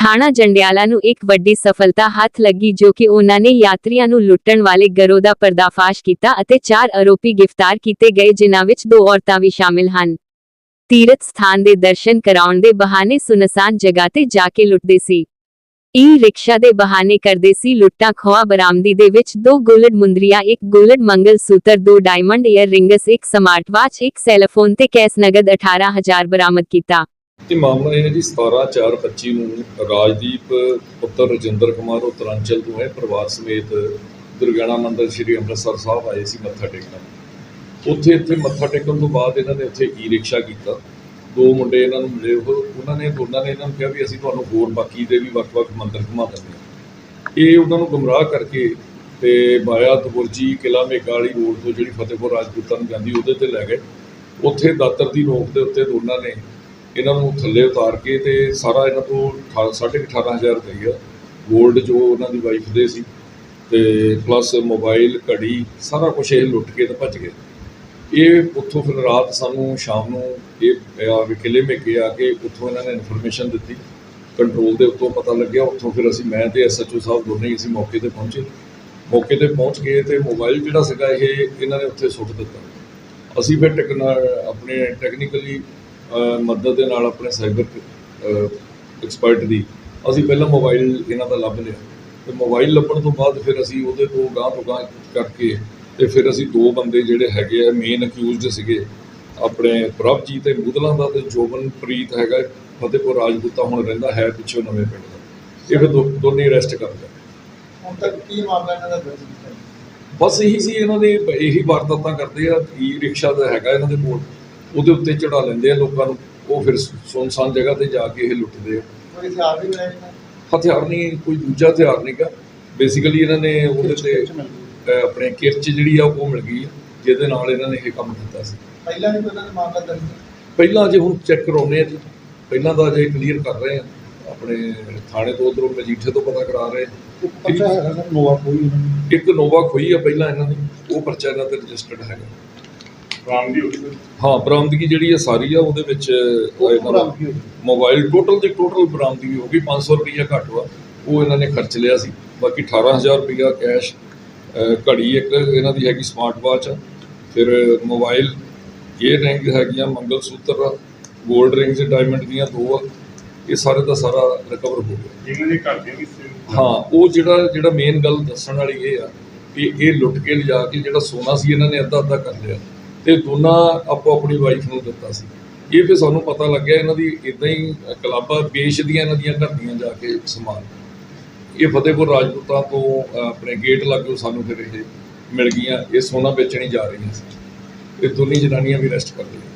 ਥਾਣਾ ਜੰਡਿਆਲਾ ਨੂੰ ਇੱਕ ਵੱਡੀ ਸਫਲਤਾ ਹੱਥ ਲੱਗੀ ਜੋ ਕਿ ਉਹਨਾਂ ਨੇ ਯਾਤਰੀਆਂ ਨੂੰ ਲੁੱਟਣ ਵਾਲੇ ਗਰੋਹ ਦਾ ਪਰਦਾਫਾਸ਼ ਕੀਤਾ ਅਤੇ ਚਾਰ ਆਰੋਪੀ ਗ੍ਰਿਫਤਾਰ ਕੀਤੇ ਗਏ, ਜਿਨ੍ਹਾਂ ਵਿੱਚ ਦੋ ਔਰਤਾਂ ਵੀ ਸ਼ਾਮਿਲ ਹਨ। ਤੀਰਥ ਸਥਾਨ ਦੇ ਦਰਸ਼ਨ ਕਰਾਉਣ ਦੇ ਬਹਾਨੇ ਸੁਨਸਾਨ ਜਗ੍ਹਾ ਤੇ ਜਾ ਕੇ ਲੁੱਟਦੇ ਸੀ। ਈ ਰਿਕਸ਼ਾ ਦੇ ਬਹਾਨੇ ਕਰਦੇ ਸੀ ਲੁੱਟਾਂ ਖੋਆ ਬਰਾਮਦੀ ਦੇ ਵਿੱਚ ਦੋ ਗੋਲਡ ਮੁੰਦਰੀਆਂ, ਇੱਕ ਗੋਲਡ ਮੰਗਲ ਸੂਤਰ ਦੋ ਡਾਇਮੰਡ ਈਅਰ ਰਿੰਗਸ, ਇੱਕ ਸਮਾਰਟ ਵਾਚ, ਇੱਕ ਸੈਲਫੋਨ ਤੇ ਕੈਸ਼ ਨਗਦ 18000 ਬਰਾਮਦ ਕੀਤਾ। ਇਹ ਮਾਮਲਾ ਇਹ ਹੈ ਜੀ 17/4/25 ਨੂੰ ਰਾਜਦੀਪ, ਪੁੱਤਰ ਰਜਿੰਦਰ ਕੁਮਾਰ, ਉਤਰਾਂਚਲ ਤੋਂ ਹੈ, ਪਰਿਵਾਰ ਸਮੇਤ ਦੁਰਗਿਆਣਾ ਮੰਦਿਰ ਸ੍ਰੀ ਅੰਮ੍ਰਿਤਸਰ ਸਾਹਿਬ ਆਏ ਸੀ ਮੱਥਾ ਟੇਕਣ। ਉੱਥੇ ਇੱਥੇ ਮੱਥਾ ਟੇਕਣ ਤੋਂ ਬਾਅਦ ਇਹਨਾਂ ਨੇ ਉੱਥੇ ਈ ਰਿਕਸ਼ਾ ਕੀਤਾ। ਦੋ ਮੁੰਡੇ ਇਹਨਾਂ ਨੂੰ ਮਿਲੇ, ਉਹ ਉਹਨਾਂ ਨੇ ਦੋਨਾਂ ਨੇ ਇਹਨਾਂ ਨੂੰ ਕਿਹਾ ਵੀ ਅਸੀਂ ਤੁਹਾਨੂੰ ਹੋਰ ਬਾਕੀ ਦੇ ਵੀ ਵੱਖ-ਵੱਖ ਮੰਦਿਰ ਘੁਮਾ ਦਿੰਦੇ ਹਾਂ। ਇਹ ਉਹਨਾਂ ਨੂੰ ਗੁੰਮਰਾਹ ਕਰਕੇ ਤੇ ਬਾਇਆ ਤਬੁਰਜੀ ਕਿਲਾ ਮੇਕਾ ਰੋਡ ਤੋਂ ਜਿਹੜੀ ਫਤਿਹਪੁਰ ਰਾਜਪੂਤਾਂ ਨੂੰ ਜਾਂਦੀ ਉਹਦੇ ਤੇ ਲੈ ਗਏ। ਉੱਥੇ ਦਾਤਰ ਦੀ ਨੋਕ ਦੇ ਉੱਤੇ ਦੋਨਾਂ ਨੇ ਇਹਨਾਂ ਨੂੰ ਥੱਲੇ ਉਤਾਰ ਕੇ ਤੇ ਸਾਰਾ ਇਹਨਾਂ ਤੋਂ ਅਠਾ- ਸਾਢੇ ਕੁ 18000 ਰੁਪਈਆ 골ਡ ਜੋ ਉਹਨਾਂ ਦੀ ਵਾਈਫ ਦੇ ਸੀ ਤੇ ਪਲੱਸ ਮੋਬਾਈਲ ਘੜੀ, ਸਾਰਾ ਕੁਝ ਇਹ ਲੁੱਟ ਕੇ ਤੇ ਭੱਜ ਗਏ। ਇਹ ਉੱਥੋਂ ਫਿਰ ਰਾਤ ਸਾਨੂੰ ਸ਼ਾਮ ਨੂੰ ਇਹ ਆ ਵੀ ਕਿਲੇ ਆ ਕੇ ਉੱਥੋਂ ਇਹਨਾਂ ਨੇ ਇਨਫੋਰਮੇਸ਼ਨ ਦਿੱਤੀ। ਕੰਟਰੋਲ ਦੇ ਉੱਤੋਂ ਪਤਾ ਲੱਗਿਆ, ਉੱਥੋਂ ਫਿਰ ਅਸੀਂ ਮੈਂ ਤੇ ਐਸਐਚਓ ਸਾਹਿਬ ਦੋਨੇ ਹੀ ਅਸੀਂ ਮੌਕੇ ਤੇ ਪਹੁੰਚੇ। ਮੌਕੇ ਤੇ ਪਹੁੰਚ ਗਏ ਤੇ ਮੋਬਾਈਲ ਜਿਹੜਾ ਸੀਗਾ ਇਹ ਇਹਨਾਂ ਨੇ ਉੱਥੇ ਸੁੱਟ ਦਿੱਤਾ। ਅਸੀਂ ਫਿਰ ਟੈਕਨਾ ਆਪਣੇ ਟੈਕਨੀਕਲੀ ਮਦਦ ਦੇ ਨਾਲ ਆਪਣੇ ਸਾਈਬਰ ਐਕਸਪਰਟ ਦੀ ਅਸੀਂ ਪਹਿਲਾਂ ਮੋਬਾਈਲ ਇਹਨਾਂ ਦਾ ਲੱਭ ਲਿਆ। ਤੇ ਮੋਬਾਈਲ ਲੱਭਣ ਤੋਂ ਬਾਅਦ ਫਿਰ ਅਸੀਂ ਉਹਦੇ ਤੋਂ ਗਾਂਹ ਤੋਂ ਗਾਂਹ ਕਰਕੇ ਤੇ ਫਿਰ ਅਸੀਂ ਦੋ ਬੰਦੇ ਜਿਹੜੇ ਹੈਗੇ ਆ ਮੇਨ ਅਕਿਊਜ਼ਡ ਸੀਗੇ ਆਪਣੇ ਪ੍ਰਭਜੀਤ ਤੇ ਮੁਦਲਾਂ ਦਾ ਤੇ ਜੋਬਨਪ੍ਰੀਤ ਹੈਗਾ ਫਤਿਹਪੁਰ ਰਾਜਪੂਤਾ ਹੁਣ ਰਹਿੰਦਾ ਹੈ ਪਿੱਛੋਂ ਨਵੇਂ ਪਿੰਡ ਦਾ। ਇਹ ਫਿਰ ਦੋਨੇ ਅਰੈਸਟ ਕਰ ਲਿਆ ਹੁਣ ਤੱਕ ਕੀ ਮਾਮਲਾ ਇਹਨਾਂ ਦਾ ਬਸ ਇਹੀ ਸੀ ਇਹਨਾਂ ਦੇ ਇਹੀ ਵਾਰਦਾਤਾਂ ਕਰਦੇ ਆ ਈ ਰਿਕਸ਼ਾ ਦਾ ਹੈਗਾ ਇਹਨਾਂ ਦੇ ਕੋਲ। ਉਹਦੇ ਉੱਤੇ ਚੜਾ ਲੈਂਦੇ ਆ ਲੋਕਾਂ ਨੂੰ ਉਹ ਫਿਰ ਸੁਨਸਾਨ ਜਗ੍ਹਾ ਤੇ ਜਾ ਕੇ ਇਹ ਲੁੱਟਦੇ ਆ। ਹਥਿਆਰ ਨਹੀਂ ਕੋਈ ਦੂਜਾ ਹਥਿਆਰ ਨਹੀਂਗਾ ਬੇਸਿਕਲੀ ਇਹਨਾਂ ਨੇ ਉਹਦੇ ਤੇ ਆਪਣੇ ਕਿਰਚ ਜਿਹੜੀ ਆ ਉਹ ਮਿਲ ਗਈ ਜਿਹਦੇ ਨਾਲ ਇਹਨਾਂ ਨੇ ਇਹ ਕੰਮ ਕੀਤਾ ਸੀ। ਪਹਿਲਾਂ ਦਾ ਮਾਮਲਾ ਦਰਜ ਅਜੇ ਹੁਣ ਚੈੱਕ ਕਰਾਉਨੇ ਆ ਜੀ। ਪਹਿਲਾਂ ਤਾਂ ਅਜੇ ਕਲੀਅਰ ਕਰ ਰਹੇ ਆ। ਆਪਣੇ ਥਾਣੇ ਤੋਂ ਉਧਰੋਂ ਮਜੀਠੇ ਤੋਂ ਪਤਾ ਕਰਾ ਰਹੇ ਸਰ ਨੋਵਾ ਕੋਈ ਇੱਕ ਨੋਵਾ ਖੋਈ ਆ ਪਹਿਲਾਂ ਇਹਨਾਂ ਦੀ ਉਹ ਪਰਚਾ ਇਹਨਾਂ ਤੇ ਰਜਿਸਟਰਡ ਹੈਗਾ। ਬਰਾਮਦੀ ਹੋ। ਹਾਂ ਬਰਾਮਦਗੀ ਜਿਹੜੀ ਆ ਸਾਰੀ ਆ ਉਹਦੇ ਵਿੱਚ ਇਹਨਾਂ ਦਾ ਮੋਬਾਈਲ ਟੋਟਲ ਦੀ ਟੋਟਲ ਬਰਾਮਦਗੀ ਹੋ ਗਈ 500 ਰੁਪਈਆ ਘੱਟ ਵਾ ਉਹ ਇਹਨਾਂ ਨੇ ਖਰਚ ਲਿਆ ਸੀ। ਬਾਕੀ 18000 ਰੁਪਈਆ ਕੈਸ਼ ਅਹ, ਘੜੀ ਇੱਕ ਇਹਨਾਂ ਦੀ ਹੈਗੀ ਸਮਾਰਟ ਵਾਚ ਆ। ਫਿਰ ਮੋਬਾਈਲ ਇਹ ਰਿੰਗ ਹੈਗੀਆਂ ਮੰਗਲ ਸੂਤਰ ਆ 골ਡ ਰਿੰਗਸ ਡਾਇਮੰਡ ਦੀਆਂ ਦੋ ਆ ਇਹ ਸਾਰੇ ਦਾ ਸਾਰਾ ਰਿਕਵਰ ਹੋ ਗਿਆ। ਇਹਨਾਂ ਦੇ ਘਰ ਦੇ ਵੀ ਸੀ ਹਾਂ ਉਹ ਜਿਹੜਾ ਜਿਹੜਾ ਮੇਨ ਗੱਲ ਦੱਸਣ ਵਾਲੀ ਇਹ ਆ ਕਿ ਇਹ ਲੁੱਟ ਕੇ ਲਿਜਾ ਕੇ ਜਿਹੜਾ ਸੋਨਾ ਸੀ ਇਹਨਾਂ ਨੇ ਅੱਧਾ ਅੱਧਾ ਕਰ ਲਿਆ। ਤੇ ਦੋਨਾਂ ਆਪੋ ਆਪਣੀ ਵਾਈਫ ਨੂੰ ਦਿੱਤਾ ਸੀ। ਇਹ ਫਿਰ ਸਾਨੂੰ ਪਤਾ ਲੱਗਿਆ ਇਹਨਾਂ ਦੀ ਇਦਾਂ ਹੀ ਕਲਾਬਾਂ ਵੇਚਦੀਆਂ ਇਹਨਾਂ ਦੀਆਂ ਘਰ ਜਾ ਕੇ ਸਮਾਨ। ਇਹ ਫਤਿਹਪੁਰ ਰਾਜਪੂਤਾਂ ਤੋਂ ਆਪਣੇ ਗੇਟ ਲਾਗੋਂ ਸਾਨੂੰ ਫਿਰ ਇਹ ਮਿਲ ਗਈਆਂ, ਇਹ ਸੋਨਾ ਵੇਚਣੀ ਜਾ ਰਹੀਆਂ ਸੀ। ਇਹ ਦੋਨੇ ਜਨਾਨੀਆਂ ਵੀ ਅਰੈਸਟ ਕਰ ਲਈਆਂ।